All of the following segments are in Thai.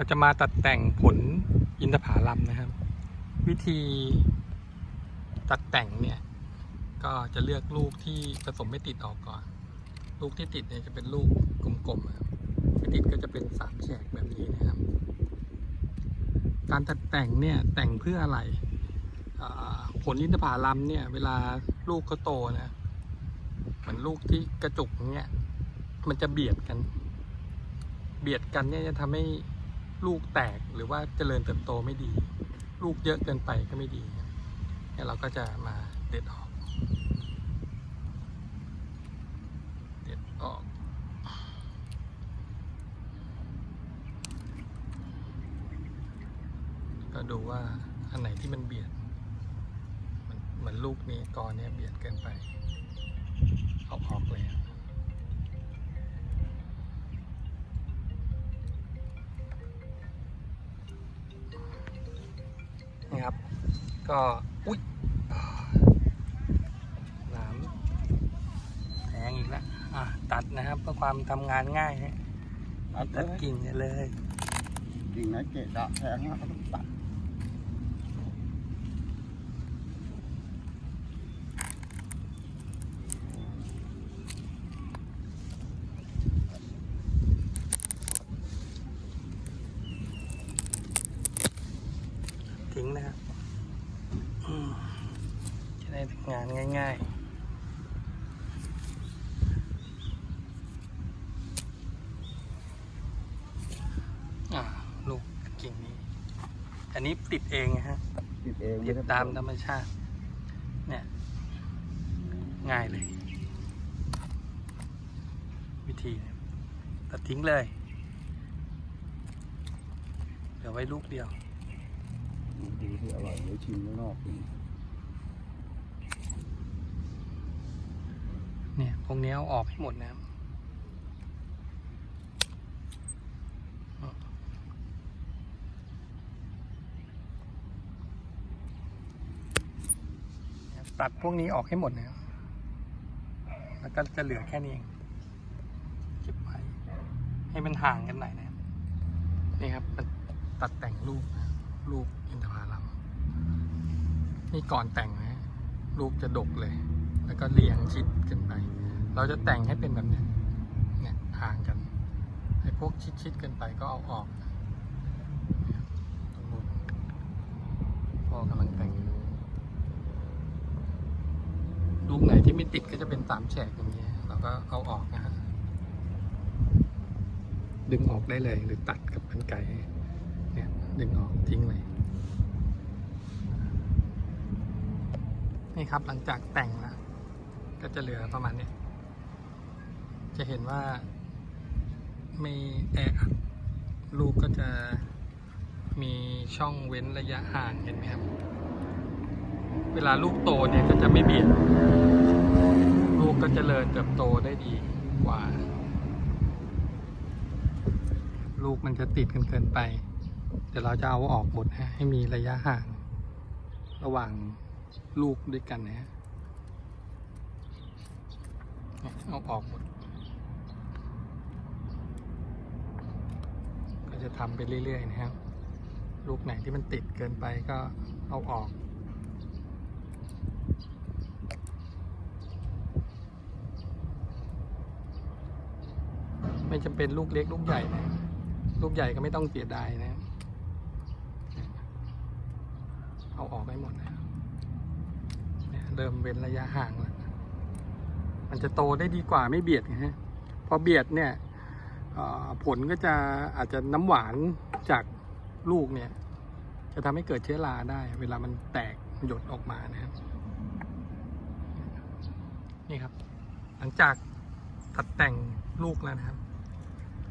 เราจะมาตัดแต่งผลอินทผลัมนะครับ วิธีตัดแต่งเนี่ย ก็จะเลือกลูกที่ผสมไม่ติดออกก่อน ลูกที่ติดเนี่ยจะเป็นลูกกลมๆครับไม่ติดก็จะเป็นสามแฉกแบบนี้นะครับ การตัดแต่งเนี่ยแต่งเพื่ออะไรผลอินทผลัมเนี่ย เวลาลูกเขาโตนะเหมือนลูกที่กระจุกเงี้ยมันจะเบียดกัน เบียดกันเนี่ยจะทำให้ ลูกแตกหรือว่าเจริญเติบโตไม่ดี ลูกเยอะเกินไปก็ไม่ดีเนี่ยเราก็จะมาเด็ดออก เด็ดออก ก็ดูว่าอันไหนที่มันเบียดมันเหมือนลูกนี้กอเนี้ยเบียดเกินไปเอาออกเลย ก็ อุ้ยน้ำแทงอีกแล้วอะตัดนะครับเพื่อความทำงานง่ายฮะตัดเลตัดยกิ่งเนี่ยเลย กิ่งไหนเกะดะแทงแล้วก็ต้องตัด ทิ้งนะครับอืม จะได้ทำงานง่ายๆอ่าลูกกิ่งนี้ อันนี้ติดเองนะฮะ ติดเองติดตามธรรมชาติ เนี่ย ง่ายเลย วิธีเนี่ยตัดทิ้งเลยเหลือไว้ลูกเดียวดูที่อร่อยเดี๋ยวชิมข้างนอกเนี่ยพวกนี้เอาออกให้หมดนะตัดพวกนี้ออกให้หมดนะครับแล้วก็จะเหลือแค่นี้เองเก็บไว้ให้มันห่างกันหน่อยนะครับนี่ครับมันตัดแต่งลูกนะลูกอินทผลัม นี่ก่อนแต่งนะลูกจะดกเลย แล้วก็เรียงชิดกันไป เราจะแต่งให้เป็นแบบนี้เนี่ยห่างกันไอ้พวกชิดๆกันไปก็เอาออกดูพ่อกำลังแต่งอยู่ลูกไหนที่ไม่ติดก็จะเป็นสามแฉกอย่างเงี้ยเราก็เอาออกนะฮะดึงออกได้เลยหรือตัดกับกันไกรเนี่ยดึงออกทิ้งเลย นี่ครับหลังจากแต่งแล้วก็จะเหลือประมาณนี้ จะเห็นว่าไม่แออัดลูกก็จะมีช่องเว้นระยะห่างเห็นไหมครับ เวลาลูกโตเนี่ยก็จะไม่เบียดลูกก็จเจริญเติบโตได้ดีกว่า ลูกมันจะติดกันเกินไป เดี๋ยวเราจะเอาออกหมดฮะให้มีระยะห่าง ระหว่าง ลูกด้วยกันนะฮะเอาออกหมด ก็จะทำไปเรื่อยๆนะครับ ลูกไหนที่มันติดเกินไปก็เอาออกไม่จำเป็นลูกเล็กลูกใหญ่นะ ลูกใหญ่ก็ไม่ต้องเสียดายนะ เอาออกให้หมดนะ เริ่มเว้นระยะห่างแล้วมันจะโตได้ดีกว่าไม่เบียดนะฮะพอเบียดเนี่ยผลก็จะอาจจะน้ำหวานจากลูกเนี่ย จะทำให้เกิดเชื้อราได้ เวลามันแตกหยดออกมานะครับนี่ครับ หลังจากตัดแต่งลูกแล้วนะครับ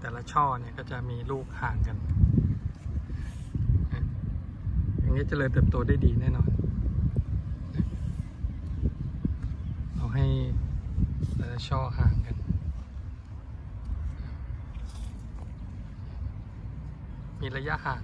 แต่ละช่อเนี่ยก็จะมีลูกห่างกัน อย่างนี้เจริญเติบโตได้ดีแน่นอน เอาให้แต่ละ ช่อห่างกัน มีระยะห่าง